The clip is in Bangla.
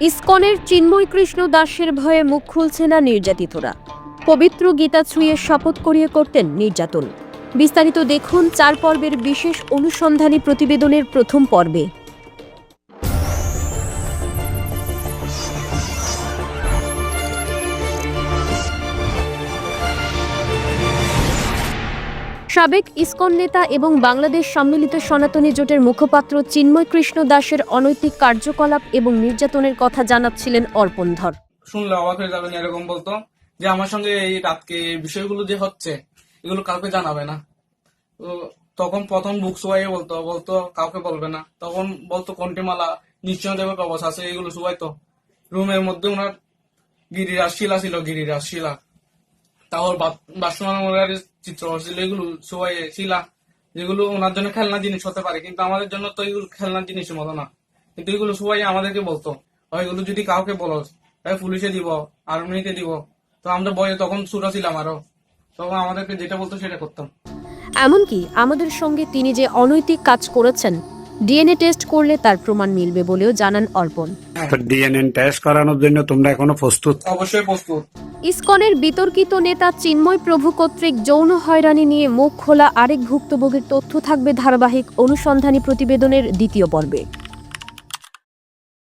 ইসকনের চিন্ময় কৃষ্ণ দাসের ভয়ে মুখ খুলছে না নির্যাতিতরা। পবিত্র গীতা ছুঁয়ে শপথ করিয়ে করতেন নির্যাতন। বিস্তারিত দেখুন চার পর্বের বিশেষ অনুসন্ধানী প্রতিবেদনের প্রথম পর্বে। সাবেক ইসকন নেতা এবং বাংলাদেশ সম্মিলিত সনাতনী জোটের মুখপাত্র চিন্ময় কৃষ্ণ দাসের অনৈতিক কার্যকলাপ এবং নির্যাতনের কথা জানাচ্ছিলেন অর্পণ ধর। শুনলে অবাক হয়ে যাবেন এরকম বলতো, যে আমার সঙ্গে এই রাতকে বিষয়গুলো যে হচ্ছে, এগুলো কাউকে জানাবে না। তো তখন প্রথম বুক সবাই বলতো বলতো কাউকে বলবে না। তখন বলতো কন্টিমালা নিশ্চয় দেবের ব্যবস্থা আছে। এগুলো সবাই তো রুমের মধ্যে ওনার গিরিরাজ, শিলা ছিল গিরিরাজ, শিলা। তারপর বাসমানের চিত্র ছিল এগুলো সবাই শিলা যেগুলো ওনার জন্য খেলনা জিনিস হতে পারে কিন্তু আমাদের জন্য তো এগুলো খেলনা জিনিসের মতো না। কিন্তু এগুলো সবাই আমাদেরকে বলতো এগুলো যদি কাউকে বলো তাই পুলিশে দিব আর্মিতে দিব। তো আমরা বয়ে তখন ছোট ছিলাম আরও। তখন আমাদেরকে যেটা বলতো সেটা করতাম। এমনকি আমাদের সঙ্গে তিনি যে অনৈতিক কাজ করেছেন ডিএনএ টেস্ট করলে তার প্রমাণ মিলবে বলেও জানান অর্পণ। ডিএনএ টেস্ট করানোর জন্য তোমরা এখনও প্রস্তুত? অবশ্যই প্রস্তুত। ইসকনের বিতর্কিত নেতা চিন্ময় প্রভু কর্তৃক যৌন হয়রানি নিয়ে মুখ খোলা আরেক ভুক্তভোগীর তথ্য থাকবে ধারাবাহিক অনুসন্ধানী প্রতিবেদনের দ্বিতীয় পর্বে।